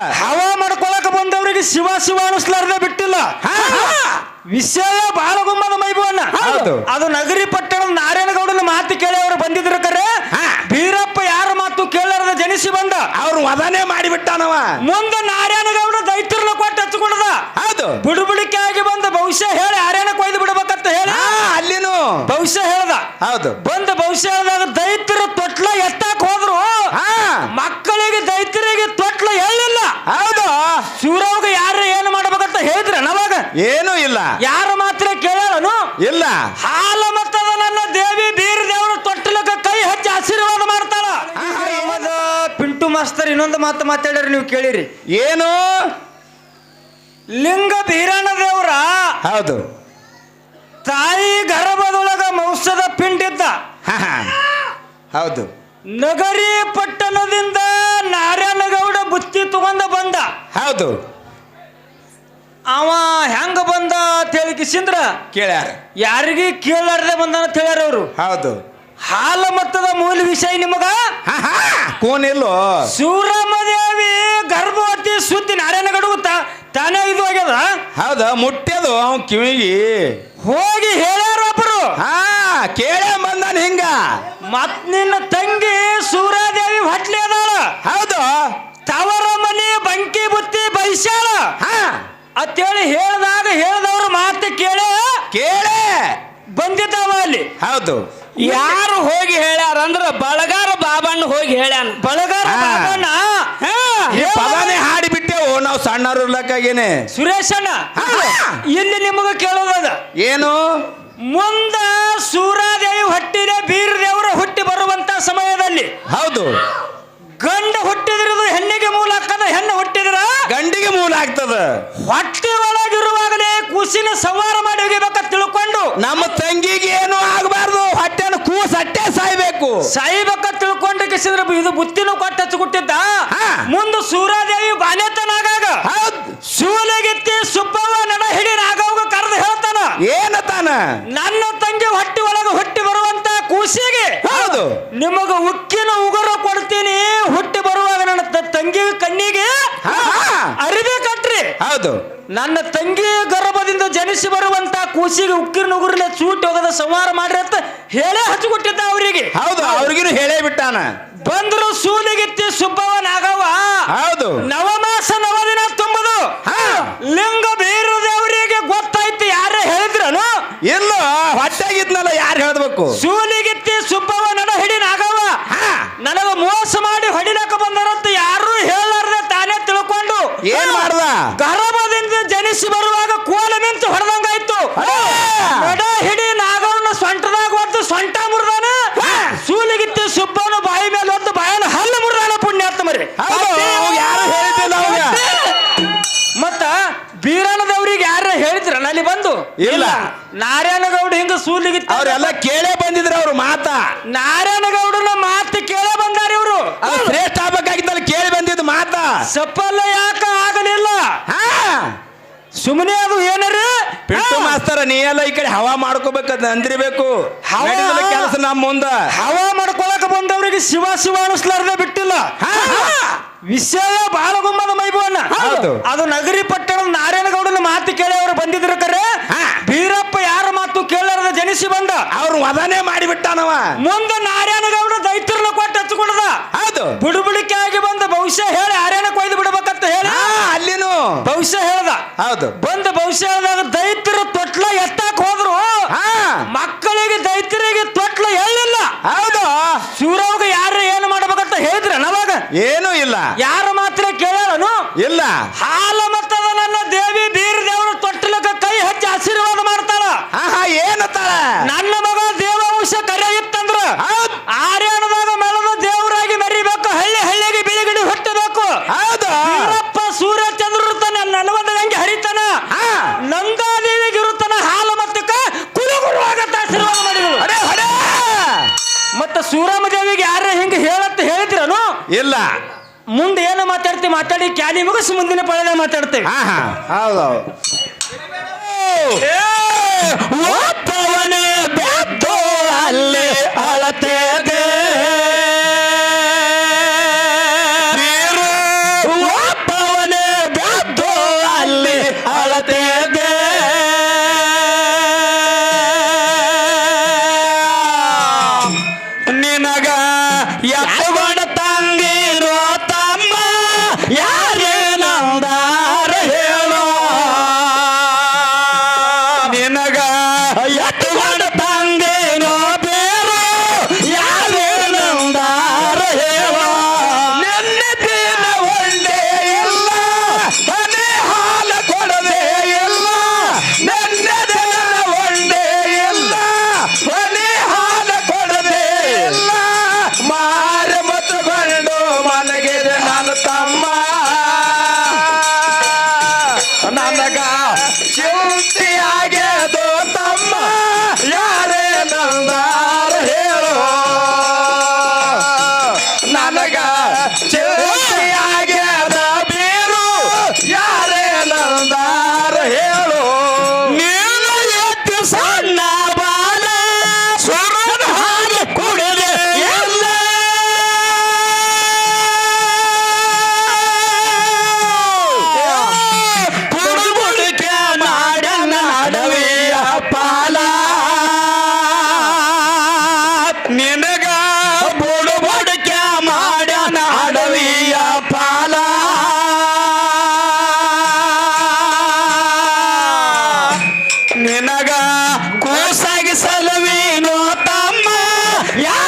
ಹವಾ ಮಾಡ್ಕೊಳಕ ಬಂದವರಿಗೆ ಶಿವ ಶಿವ ಅನಿಸ್ಲಾರ್ದೆ ಬಿಟ್ಟಿಲ್ಲ. ವಿಷಯ ಬಹಳ ಗುಮ್ಮದ ಮೈಬುವನ್ನ. ಅದು ನಗರಿ ಪಟ್ಟಣದ ನಾರಾಯಣಗೌಡನ ಮಾತು ಕೇಳಿ ಅವರು ಬಂದಿದ್ರು ಕರೆ. ಬೀರಪ್ಪ ಯಾರ ಮಾತು ಕೇಳಾರದ ಜನಿಸಿ ಬಂದ. ಅವ್ರು ವದನೆ ಮಾಡಿಬಿಟ್ಟಾನವ. ಮುಂದೆ ನಾರಾಯಣಗೌಡ ದೈತ್ಯರನ್ನ ಕೊಟ್ಟು ಹಚ್ಕೊಂಡದ ಹೌದು. ಬುಡುಬುಡಿಕೆ ಆಗಿ ಬಂದ ಭವಿಷ್ಯ ಹೇಳಿ ಆರಾಯಣ ಕೊಯ್ದು ಬಿಡಬೇಕಂತ ಹೇಳಿ. ಅಲ್ಲಿನೂ. ಭವಿಷ್ಯ ಹೇಳ್ದ. ಹೌದು. ಬಂದ ಭವಿಷ್ಯ ಹೇಳಿದಾಗ ದೈತ್ಯರು ತೊಟ್ಲ ಎತ್ತಾಕ ಹೋದ್ರು. ಮಕ್ಕಳಿಗೆ ದೈತ್ಯರಿಗೆ ಹೇಳಿಲ್ಲ ಹೌದು. ಶಿವರಾವ್ಗ ಯಾರು ಏನು ಮಾಡ್ಬೇಕಂತ ಹೇಳಿದ್ರ ನವಾಗ ಏನೂ ಇಲ್ಲ. ಯಾರ ಮಾತ್ರ ಕೇಳೋನು ಇಲ್ಲ. ಹಾಲ ಮತ್ತದ ನನ್ನ ದೇವಿ ಬೀರ್ ದೇವರು ತೊಟ್ಟಲಕ್ಕ ಕೈ ಹಚ್ಚಿ ಆಶೀರ್ವಾದ ಮಾಡ್ತಾಳ. ನಮ್ಮದ ಪಿಂಟು ಮಾಸ್ತರ್ ಇನ್ನೊಂದು ಮಾತು ಮಾತಾಡ್ರಿ ನೀವು ಕೇಳಿರಿ. ಏನು? ಲಿಂಗ ಬೀರಣ್ಣ ದೇವ್ರ ಹೌದು. ತಾಯಿ ಗರ್ಭದೊಳಗ ಮೌಸದ ಪಿಂಡಿದ್ದ. ಹೌದು. ನಗರಿ ಪಟ್ಟಣದಿಂದ ನಾರಾಯಣಗೌಡ ಬುತ್ತಿ ತಗೊಂಡ ಬಂದ. ಹೌದು. ಅವ ಹೆಂಗ ಬಂದ ಅಂತ ಹೇಳಿ ಕಿಸಿಂದ್ರ? ಕೇಳ್ಯಾರ. ಯಾರಿಗೆ ಕೇಳಾರ್ದೆ ಬಂದ ಅಂತ ಹೇಳ್ಯಾರ ಅವರು. ಹೌದು. ಹಾಲ ಮತ್ತದ ಮೂಲ ವಿಷಯ ನಿಮಗ? ಇಲ್ಲೋ ದೇವಿ ಗರ್ಭವತಿ ಸುದ್ದಿ ನಾರಾಯಣಗೌಡ ತಾನೇ ಇದು ಆಗ್ಯದ? ಹೌದ ಮುಟ್ಟ್ಯದು ಅವ್ ಕಿವಿಗಿ. ಹೋಗಿ ಹೇಳ್ಯಾರ ಒಬ್ಬರು ಹಾ? ಕೇಳೇ ಬಂದಾನ ಹಿಂಗ. ಮತ್ ನಿನ್ನ ತಂಗಿ ಸೂರಾದೇವಿ ಹೊಟ್ಲಿ ಅದಾಳ. ಹೌದು. ತವರ ಮನೆ ಬಂಕಿ ಬುತ್ತಿ ಬೈಸ್ಯಾಳ. ಹಾ. ಅಂತೇಳಿ ಹೇಳ್ದಾಗ ಹೇಳ್ದವ್ರ ಮಾತು ಕೇಳೇ. ಕೇಳೇ. ಬಂದಿದ್ದಾವ ಅಲ್ಲಿ. ಹೌದು. ಯಾರು ಹೋಗಿ ಹೇಳ್ಯಾರ ಅಂದ್ರ ಬಳಗಾರ ಬಾಬಣ್ಣ ಹೋಗಿ ಹೇಳ್ಯಾನ. ಬಳಗಾರ ಬಾಬಣ್ಣ? ಹಾ, ಪದಾನೇ ಹಾಡಿ ಬಿಟ್ಟೆವು ನಾವು ಸಣ್ಣವ್ರ ಇರ್ಲಕ್ಕಾಗೇನೆ ಸುರೇಶಣ್ಣ ಇಲ್ಲಿ ನಿಮಗ ಕೇಳೋದದ. ಏನು? ಮುಂದ ಸೂರಾದೇವಿ ಹುಟ್ಟಿದೆ ಬೀರದೇವರು ದೇವರ ಹುಟ್ಟಿ ಬರುವಂತ ಸಮಯದಲ್ಲಿ ಹೌದು. ಗಂಡ ಹುಟ್ಟಿದ್ರದು ಹೆಣ್ಣಿಗೆ ಮೂಲ ಆಗ್ತದೆ ಹೆಣ್ಣು ಹುಟ್ಟಿದ್ರ ಗಂಡಿಗೆ ಮೂಲ ಆಗ್ತದ. ಹೊಟ್ಟೆ ಒಳಗಿರುವಾಗಲೇ ಕೂಸಿನ ಸಂವಾರ ಮಾಡಿ ಹೋಗಿಬೇಕಂತ ತಿಳ್ಕೊಂಡು ನಮ್ಮ ತಂಗಿಗೆ ಏನು ಆಗಬಾರ್ದು? ಹೊಟ್ಟೆನ ಕೂಸ ಅಟ್ಟೆ ಸಾಯ್ಬೇಕು. ಸಾಯ್ಬೇಕ ತಿಳ್ಕೊಂಡು ಕಿಸಿದ್ರ ಇದು ಬುತ್ತಿನೂ ಕೊಟ್ಟು ಹಚ್ಚಿಕೊಟ್ಟಿದ್ದ. ಮುಂದೆ ಸೂರಾದೇವಿ ಬಾನೆತನಾಗಾಗ ಹೌದು. ಸುಬ್ಬವ್ವ ನಡ ಹಿಡಿ ನಾಗವ್ಗ ಕರೆದು ಹೇಳ್ತಾನ. ನನ್ನ ತಂಗಿ ಹೊಟ್ಟಿ ಒಳಗೆ ಹುಟ್ಟಿ ಬರುವಂತ ಕೂಸಿಗೆ. ಹೌದು. ನಿಮಗ ಉಕ್ಕಿನ ಉಗುರ ಕೊಡ್ತೀನಿ. ಹುಟ್ಟಿ ಬರುವಾಗ ನನ್ನ ತ- ತಂಗಿ ಕಣ್ಣಿಗೆ ಹಾ, ಹಾ. ಅರಿವೆ ಕಟ್ರಿ. ಹೌದು. ನನ್ನ ತಂಗಿ ಗರ್ಭದಿಂದ ಜನಿಸಿ ಬರುವಂತ ಕೂಸಿಗೆ ಉಕ್ಕಿನ ಉಗುರಲೆ ಚೂಟಿ ಹೋಗದ ಸಂಹಾರ ಮಾಡ್ರಿ ಅಂತ ಹೇಳೇ ಹಚ್ಚಿಕೊಟ್ಟಿದ್ದ ಅವರಿಗೆ. ಹೌದು ಅವ್ರಿಗಿನ ಹೇಳೇ ಬಿಟ್ಟಾನ. ಬಂದ್ರು ಸೂಲಿಗಿತ್ತಿ ಸುಬ್ಬವ ನಾಗವ್ವ ಹೌದು. ನವಮಾಸ ನವದಿನ ತುಂಬುದು. ಹಾ. ಲಿಂಗ ಬೀರು ದೇವರಿಗೆ ಗೊತ್ತಾಯ್ತು ಯಾರೇ ಹೇಳಿದ್ರನು. ಇಲ್ಲ ಹೊಟ್ಟೆಗಿದ್ನಲ್ಲ ಯಾರು ಹೇಳ್ಬೇಕು ಸೂಲಿಗಿತ್ತಿ ಸುಬ್ಬವ ನಡ ಹಿಡಿ ನಾಗವ. ನನಗ ಮೋಸ ಮಾಡಿ ಹೊಡಿಲಕ್ಕ ಬಂದರಂತ ಯಾರು ಹೇಳಾರ್ದೆ ತಾನೇ ತಿಳ್ಕೊಂಡು ಏನ್ ಮಾಡ್ದ? ಗರ್ಭದಿಂದ ಜನಿಸಿ ಬರುವಾಗ ಕೋಲ ನಿಂತು ಹೊಡೆದಂಗಾಯ್ತು! ನಡ ಹಿಡಿ ನಾಗವನ್ನ ಸೊಂಟದಾಗ ಒದ್ದು ಸೊಂಟ ಮುರ್ದಾನ. ಸೂಲಿಗಿತ್ತಿ ಸುಬ್ಬವನ ಬಾಯಿ ಮೇಲೆ ಒದ್ದು ಬಾಯನ ಹಲ್ಲು ಮುರಿದಾನ ಪುಣ್ಯಾತ್ಮ ಮರಿ ಯಾರು ಹೇಳಿದ್ದಿಲ್ಲ ಮತ್ತ ಬೀರಣ್ಣದವ್ರಿಗೆ ಯಾರ ಹೇಳಿದ್ರ ಅಲ್ಲಿ ಬಂದು? ಇಲ್ಲ. ನಾರಾಯಣಗೌಡ ಹಿಂಗ ಸೂಲಿಗಿತ್ತ ಅವ್ರೆಲ್ಲ ಕೇಳೇ ಬಂದಿದ್ರು ಮಾತ ಮಾತಾ. ನಾರಾಯಣಗೌಡನ ಮಾತು ಕೇಳೇ ಬಂದಾರ ಇವರು. ಅದು ಶ್ರೇಷ್ಠ ಆಗ್ಬೇಕಾಗಿತ್ತಲ್ಲ ಕೇಳಿ ಬಂದಿದ್ದು ಮಾತಾ. ಸಫಲ ಯಾಕ ಆಗಲಿಲ್ಲ? ಹಾ. ಸುಮ್ಮನೆ ಅದು ಏನರಿ ಪಿಟ್ಟು ಮಾಸ್ತರ ನೀ ಎಲ್ಲ ಈ ಕಡೆ ಹವಾ ಮಾಡ್ಕೋಬೇಕದ್ ಅಂದ್ರಿಬೇಕು. ಹವಾ? ಕೆಲಸ ನಮ್ಮ ಮುಂದ. ಹವಾ ಮಾಡ್ಕೊಳಕ ಬಂದವರಿಗೆ ಶಿವ ಶಿವ ಅನಿಸ್ಲಾರ್ದೆ ಬಿಟ್ಟಿಲ್ಲ. ಹಾ, ಹಾ. ವಿಷಯ ಬಹಳ ಗುಮ್ಮದ ಮೈಬುವನ್ನ ಹೌದು. ಅದು ನಗರಿ ಪಟ್ಟಣದ ನಾರಾಯಣಗೌಡನ ಮಾತು ಕೇಳಿ ಅವರು ಬಂದಿದ್ರು ಕರೆ. ಹಾ. ಬೀರಪ್ಪ ಯಾರ ಮಾತು ಕೇಳಾರದ ಜನಿಸಿ ಬಂದ. ಅವ್ರು ವದನೆ ಮಾಡಿಬಿಟ್ಟನವ. ಮುಂದೆ ನಾರಾಯಣಗೌಡ ದೈತ್ಯರನ್ನ ಕೊಟ್ಟು ಹಚ್ಚಿಕೊಂಡದ. ಹೌದು. ಬುಡುಬುಡಿಕೆ ಆಗಿ ಬಂದ ಭವಿಷ್ಯ ಹೇಳಿ ಆರ್ಯಾನ ಕೊಯ್ದು ಬಿಡ್ಬೇಕಂತ ಹೇಳಿ. ಹಾ ಅಲ್ಲಿನೂ. ಭವಿಷ್ಯ ಹೇಳ್ದ. ಹೌದು. ಬಂದ ಭವಿಷ್ಯ ಹೇಳಿದಾಗ ದೈತ್ಯರು ತೊಟ್ಲ ಎತ್ತಾಕ್ ಹೋದ್ರು ಹಾ ಮಕ್ಕಳಿಗೆ ದೈತ್ಯರಿಗೆ ತೊಟ್ಲ ಹೇಳಿಲ್ಲ ಹೌದು ಶಿವರಾವ್ಗ ಯಾರ ಏನು ಮಾಡ್ಬೇಕಂತ ಹೇಳಿದ್ರ ನವಾಗ ಏನೂ ಇಲ್ಲ ಯಾರ ಮಾತ್ರ ಕೇಳನು ಇಲ್ಲ ಹಾಲ ಮತ್ತದ ನನ್ನ ದೇವಿ ಬೀರ್ ದೇವರು ತೊಟ್ಟಲಕ ಕೈ ಹಚ್ಚಿ ಆಶೀರ್ವಾದ ಮಾಡ್ತಾಳ. ಹಾ ಹಾ ಏನತ್ತಾಳ? ನನ್ನ ಮಗ ದೇವಾಂಶ ಕರೆ ಇತ್ತಂದ್ರ ಹೌದ್. ಆರ್ಯಾಣದಾಗ ಮೆಳದ ದೇವರಾಗಿ ಮರಿಬೇಕು ಹಳ್ಳಿ ಹಳ್ಳಿಗೆ ಬಿಳಿಗಿಡಿ ಹುಟ್ಟಬೇಕು. ಹೌದು. ವೀರಪ್ಪ ಸೂರ್ಯ ಚಂದ್ರ ಇರ್ತಾನ ನಲವತ್ತ ಗಂಗೆ ಹರಿತಾನ. ಹಾ. ನಂದಾದೇವಿಗೆ ಇರುತ್ತಾನ ಹಾಲು ಮತ್ತಕ್ಕ ಕುಲಗುರು ಕುರುವಾಗತ್ತ ಆಶೀರ್ವಾದ ಮಾಡಿದ್ರು ಹೊಡೆ ಹೊಡೆ ಮತ್ತ ಸೂರಮ್ಮ ದೇವಿಗೆ ಯಾರ ಹಿಂಗ ಹೇಳತ್ತ ಹೇಳಿದ್ರನು? ಇಲ್ಲ. ಮುಂದೆ ಏನು ಮಾತಾಡ್ತಿ ಮಾತಾಡಿ ಕ್ಯಾಲಿ ಮುಗಿಸಿ ಮುಂದಿನ ಪಳದ ಮಾತಾಡ್ತೇವೆ. ಹಾ ಹಾ. ಹೌದು ಬೆದ್ದು ಅಲ್ಲಿ ಚೇ ನಿನಗ ಕೂಸಾಗಿಸಲವೇನೋ ತಮ್ಮ. ಯಾ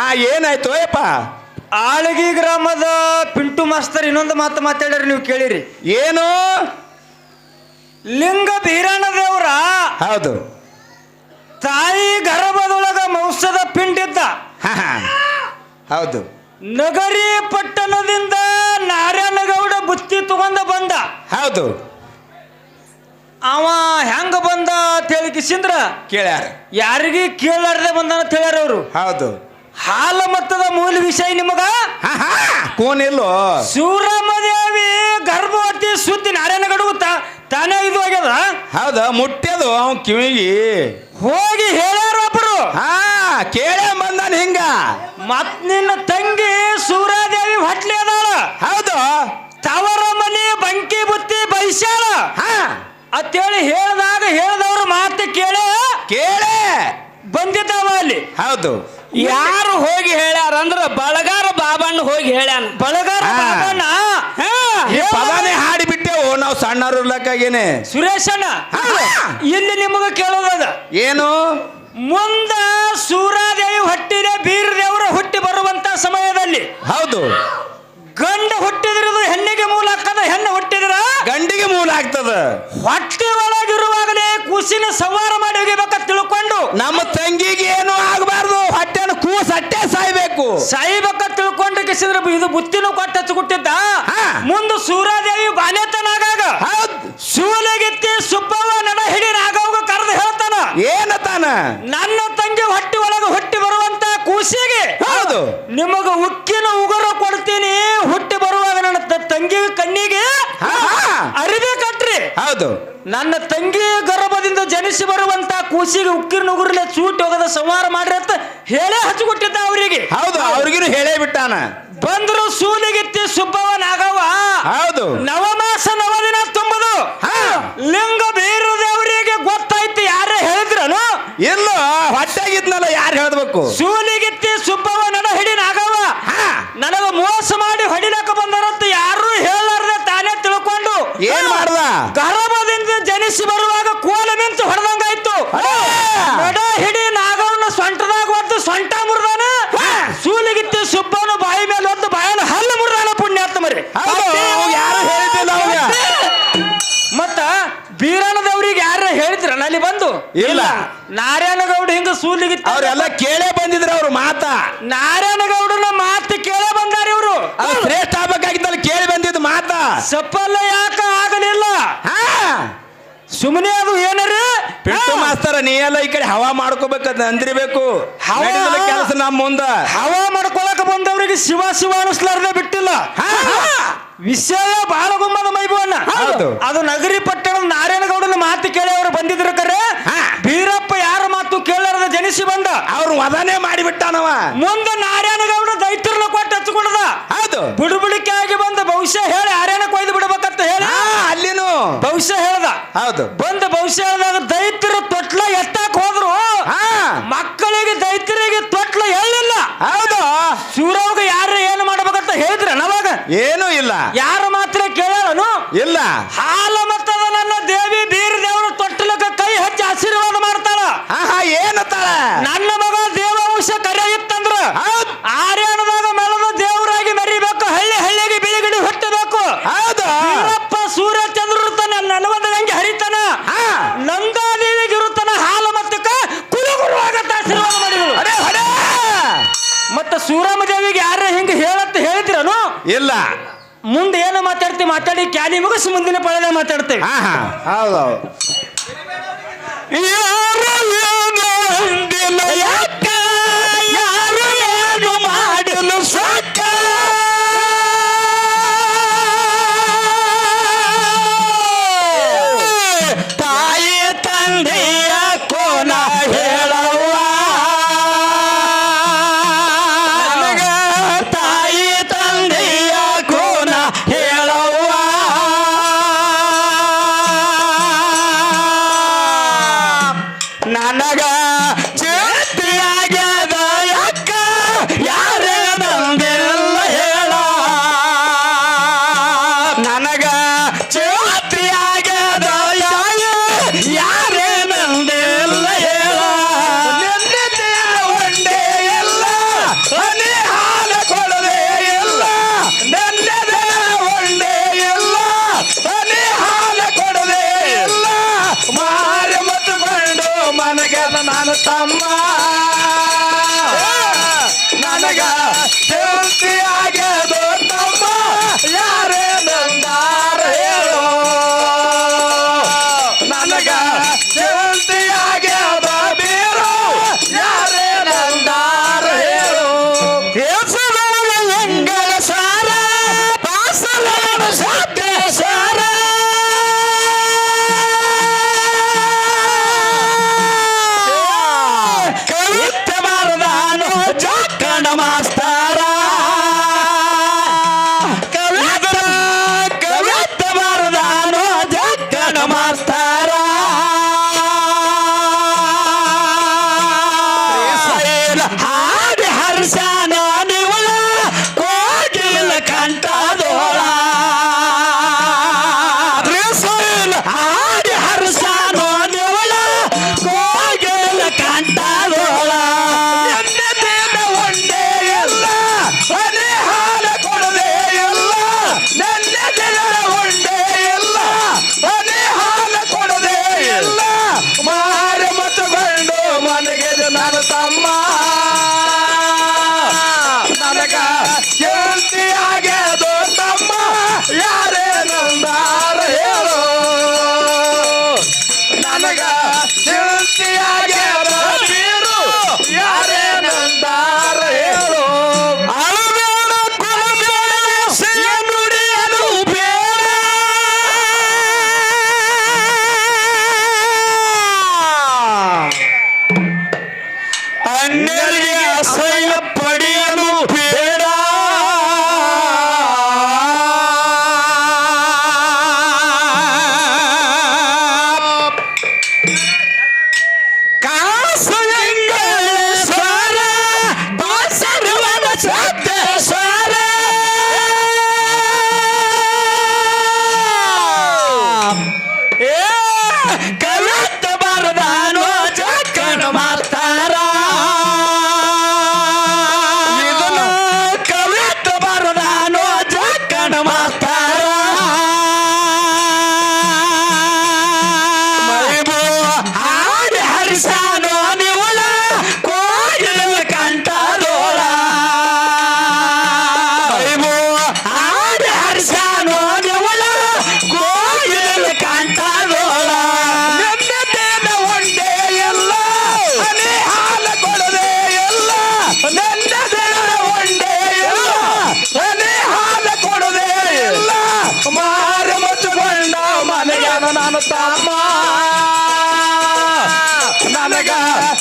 ಹಾ ಏನಾಯ್ತು ಯಪ್ಪ ಆಳಗಿ ಗ್ರಾಮದ ಪಿಂಟು ಮಾಸ್ತರ್ ಇನ್ನೊಂದು ಮಾತು ಮಾತಾಡ್ರಿ ನೀವು ಕೇಳಿರಿ. ಏನು? ಲಿಂಗ ಬೀರಣ್ಣ ದೇವ್ರ ಹೌದು. ತಾಯಿ ಗರ್ಭದೊಳಗ ಮೌಸದ ಪಿಂಡಿದ್ದ. ಹೌದು. ನಗರಿ ಪಟ್ಟಣದಿಂದ ನಾರಾಯಣಗೌಡ ಬುತ್ತಿ ತಗೊಂಡ ಬಂದ. ಹೌದು. ಅವ ಹೆಂಗ ಬಂದ ಅಂತ ಹೇಳಿ ಕಿಸಿಂದ್ರ ಕೇಳ್ಯಾರ. ಯಾರಿಗೆ ಕೇಳಾರ್ದೆ ಬಂದ ಅಂತ ಹೇಳ್ಯಾರ ಅವರು. ಹೌದು. ಹಾಲ ಮತ್ತದ ಮೂಲ ವಿಷಯ ನಿಮಗ? ಹಾ ಹಾ ಕೋನ್ ಇಲ್ಲೋ ಸೂರಮ್ಮದೇವಿ ಗರ್ಭವತಿ ಸುದ್ದಿ ನಾರಾಯಣ ಗಡುಗುತ್ತ ತಾನೇ ಇದು ಆಗ್ಯದ? ಹೌದು ಮುಟ್ಟ್ಯದು ಅವ್ ಕಿವಿಗಿ. ಹೋಗಿ ಹೇಳ್ಯಾರ ಹಾ ಕೇಳೇ ಬಂದಾನ ಹಿಂಗ. ಮತ್ ನಿನ್ನ ತಂಗಿ ಸೂರಾದೇವಿ ಹೊಟ್ಲಿ ಅದಾಳ. ಹೌದು. ತವರ ಮನೆ ಬಂಕಿ ಬುತ್ತಿ ಬೈಸ್ಯಾಳ. ಹಾ. ಅಂತೇಳಿ ಹೇಳ್ದಾಗ ಹೇಳ್ದವ್ರ ಮಾತು ಕೇಳ ಕೇಳೇ ಬಂದಿದ್ದಾವ ಅಲ್ಲಿ. ಹೌದು. ಯಾರು ಹೋಗಿ ಹೇಳ್ಯಾರ ಅಂದ್ರ ಬಳಗಾರ ಬಾಬಣ್ಣ ಹೋಗಿ ಹೇಳ್ಯಾನ. ಬಳಗಾರ. ಬಾಬಣ್ಣ? ಹಾ, ಈ ಪದಾನೇ ಹಾಡಿ ಬಿಟ್ಟೆವು ನಾವು ಸಣ್ಣವ್ರು ಇರ್ಲಕ್ಕಾಗೇನೆ. ಸುರೇಶಣ್ಣ. ಇಲ್ಲಿ ನಿಮಗ ಕೇಳೋದದ. ಏನು? ಮುಂದ ಸೂರಾದೇವಿ ಹೊಟ್ಟಿದೆ ಬೀರದೇವರು ಹುಟ್ಟಿ ಬರುವಂತ ಸಮಯದಲ್ಲಿ ಹೌದು. ಗಂಡ ಹುಟ್ಟಿದ್ರದು ಹೆಣ್ಣಿಗೆ ಮೂಲ ಹಾಕದ ಹೆಣ್ಣು ಹುಟ್ಟಿದ್ರ? ಗಂಡಿಗೆ ಮೂಲ ಆಗ್ತದ. ಹೊಟ್ಟೆ ಒಳಗಿರುವಾಗಲೇ ಕೂಸಿನ ಸಂವಾರ ಮಾಡಿ ಹೋಗಿಬೇಕ ತಿಳ್ಕೊಂಡು ನಮ್ಮ ತಂಗಿಗೆ ಏನು ಆಗಬಾರ್ದು. ಹೊಟ್ಟೆನ ಕೂಸ ಅಟ್ಟೆ ಸಾಯ್ಬೇಕು. ಸಾಯ್ಬೇಕ ತಿಳ್ಕೊಂಡು ಕಿಸಿದ್ರ ಇದು ಬುತ್ತಿನೂ ಕೊಟ್ಟು ಹಚ್ಚಿಕೊಟ್ಟಿದ್ದ. ಮುಂದೆ ಸೂರಾದೇವಿ ಬಾನೇತನಾಗಾಗ ಹೌದ್ ಶಿವಲಿಗಿತ್ತಿ ಸುಬ್ಬವ್ವ ನಡ ಹಿಡಿ ನಾಗವ್ಗ ಕರೆದು ಹೇಳ್ತಾನ ಏನತಾನ ನನ್ನ ತಂಗಿ ಹೊಟ್ಟಿ ಒಳಗೆ ಹುಟ್ಟಿ ಬರುವಂತ ಕೂಸಿಗೆ ಹೌದು ನಿಮಗ ಉಕ್ಕಿನ ಉಗುರ ಕೊಡ್ತೀನಿ ಹುಟ್ಟಿ ಬರುವಾಗ ನನ್ನ ತ- ತಂಗಿ ಕಣ್ಣಿಗೆ ಹಾ, ಹಾ. ಅರಿವೆ ಕಟ್ರಿ ಹೌದು ನನ್ನ ತಂಗಿ ಗರ್ಭದಿಂದ ಜನಿಸಿ ಬರುವಂತ ಕೂಸಿಗೆ ಉಕ್ಕಿರ ಉಗುರಲೆ ಚೂಟಿ ಹೋಗದ ಸಂಹಾರ ಮಾಡ್ರಿ ಅಂತ ಹೇಳೇ ಹಚ್ಚಿಕೊಟ್ಟಿದ್ದ ಅವರಿಗೆ. ಹೌದು ಅವ್ರಿಗಿನ ಹೇಳೇ ಬಿಟ್ಟಾನ? ಬಂದ್ರು ಸೂಲಿಗಿತ್ತಿ ಸುಬ್ಬವನಾಗವ ಹೌದು. ನವಮಾಸ ನವದಿನ ತುಂಬದು. ಹಾ. ಲಿಂಗ ಬೀರದೇವರಿಗೆ ಗೊತ್ತಾಯ್ತು ಯಾರೇ ಹೇಳಿದ್ರನು. ಇಲ್ಲ ಹೊಟ್ಟೆಗಿದ್ನಲ್ಲ ಯಾರು ಹೇಳ್ಬೇಕು? ಸೂಲಿಗಿತ್ತಿ ಸುಬ್ಬವ್ವ ನಡ ಹಿಡಿ ನಾಗವ್ವ ಹಾ. ನನಗ ಮೋಸ ಮಾಡಿ ಹೊಡಿಲಕ್ಕ ಬಂದಾರಂತ ಯಾರು ಹೇಳಾರ್ದೆ ತಾನೇ ತಿಳ್ಕೊಂಡು ಏನ್ ಮಾಡ್ದ? ಗರ್ಭದಿಂದ ಬರುವಾಗ ಕೋಲ ಮಿಂಚು ಹೊಡೆದಂಗಾಯ್ತು! ನಡ ಹಿಡಿ ನಾಗವನ್ನ ಸೊಂಟದಾಗ ಒದ್ದು ಸೊಂಟ ಮುರಿದಾನ. ಸೂಲಿಗಿತ್ತು ಸುಬ್ಬನು ಬಾಯಿ ಮೇಲೆ ಒದ್ದು ಬಾಯಲ್ಲಿ ಹಲ್ಲು ಮುರಿದಾನ ಪುಣ್ಯಾತ್ಮ ಅವಾಗ ಯಾರು ಮತ್ತ ಬೀರಣ್ಣದವ್ರಿಗೆ ಯಾರ ಹೇಳಿದ್ರ? ನಲ್ಲಿ ಬಂದು. ಇಲ್ಲ. ನಾರಾಯಣಗೌಡ ಹಿಂಗ ಸೂಲಿಗಿತ್ತು. ಅವ್ರೆಲ್ಲ ಕೇಳೇ ಬಂದಿದ್ರ ಅವ್ರ ಮಾತ. ನಾರಾಯಣಗೌಡನ ಮಾತು ಕೇಳೇ ಬಂದಾರ ಇವರು. ಶ್ರೇಷ್ಠ ಆಗ್ಬೇಕಾಗಿತ್ತಲ್ಲ ಕೇಳಿ ಬಂದಿದ್ದು ಮಾತ. ಸಪ್ಪಲ್ಲ ಯಾಕ ಆಗಲಿಲ್ಲ? ಹಾ. ಸುಮ್ಮನೆ ಅದು ಏನಾರ ಪಿಂಟು ಮಾಸ್ತರ ನೀ ಎಲ್ಲ ಈ ಕಡೆ ಹವಾ ಮಾಡ್ಕೋಬೇಕಂತ ಅಂದ್ರಿಬೇಕು ಹವಾ? ಕೆಲಸ ನಮ್ಮ ಮುಂದ ಹವಾ ಮಾಡ್ಕೊಳಕ ಬಂದವರಿಗೆ ಶಿವ ಶಿವ ಅನಿಸ್ಲಾರ್ದೆ ಬಿಟ್ಟಿಲ್ಲ. ವಿಷಯ ಬಹಳ ಗುಮ್ಮದ ಹೌದು. ಅದು ನಗರಿ ಪಟ್ಟಣದ ನಾರಾಯಣಗೌಡನ ಮಾತು ಕೇಳಿ ಅವರು ಬಂದಿದ್ರು ಕರೆ ಹಾ. ಬೀರಪ್ಪ ಯಾರ ಮಾತು ಜನಿಸಿ ಬಂದ. ಅವ್ರು ವದನೆ ಮಾಡಿಬಿಟ್ಟನವ. ಮುಂದೆ ನಾರಾಯಣಗೌಡ ದೈತ್ಯರನ್ನ ಕೊಟ್ಟು ಹಚ್ಚಿಕೊಂಡದ ಹೌದು. ಬುಡುಬುಡಿಕೆ ಆಗಿ ಬಂದ ಭವಿಷ್ಯ ಹೇಳಿ ಆರ್ಯನ ಕೊಯ್ದು ಬಿಡಬೇಕಂತ ಹೇಳಿ. ಅಲ್ಲಿನೂ. ಭವಿಷ್ಯ ಹೇಳ್ದ. ಹೌದು. ಬಂದ ಭವಿಷ್ಯ ಹೇಳಿದಾಗ ದೈತ್ಯರು ತೊಟ್ಲ ಎತ್ತಾಕ್ ಹೋದ್ರು. ಹಾ. ಮಕ್ಕಳಿಗೆ ದೈತ್ಯರಿಗೆ ತೊಟ್ಲ ಹೇಳಿಲ್ಲ ಹೌದು. ಶಿವರಾವ್ ಯಾರು ಏನು ಮಾಡ್ಬೇಕಂತ ಹೇಳಿದ್ರ ನವಾಗ ಏನೂ ಇಲ್ಲ. ಯಾರ ಮಾತ್ರ ಕೇಳೋನು ಇಲ್ಲ. ಹಾಲ ಮತ್ತದ ನನ್ನ ದೇವಿ ಬೀರ ದೇವರು ತೊಟ್ಟಲಕ್ಕ ಕೈ ಹಚ್ಚಿ ಆಶೀರ್ವಾದ ಮಾಡ್ತಾಳ ಹಾ ಹಾ ಏನತ್ತಾಳ ನನ್ನ ಮಗ ದೇವಂಶ ಕರೆ ಇತ್ತಂದ್ರ ಆರ್ಯಾಣದಾಗ ಮೆಳದ ದೇವರಾಗಿ ಮೆರಿಬೇಕು ಹಳ್ಳಿ ಹಳ್ಳಿಗೆ ಬಿಳಿಗಿಡಿ ಹುಟ್ಟಬೇಕು. ಹೌದು. ವೀರಪ್ಪ ಸೂರ್ಯ ಚಂದ್ರ ಇರ್ತಾನೆ ನಲವತ್ತ ಹಂಗೆ ಹರಿತಾನ ನಂದಾದೇವಿಗೆ ಇರುತ್ತಾನ ಹಾಲ ಮತ್ತಕ್ಕ ಕುಲಗುರು ಆಗತ್ತ ಆಶೀರ್ವಾದ ಮಾಡಿದ್ರು. ಮತ್ತ ಸೂರಮ್ಮ ದೇವಿಗೆ ಯಾರ ಹಿಂಗ ಹೇಳತ್ತ ಹೇಳಿದ್ರನು? ಇಲ್ಲ. ಮುಂದೆ ಏನು ಮಾತಾಡ್ತಿ ಮಾತಾಡಿ ಕ್ಯಾಲಿ ಮುಗಿಸಿ ಮುಂದಿನ ಪಳೆದ ಮಾತಾಡ್ತೇವೆ. ಹೌದೌದು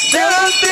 ನನಗ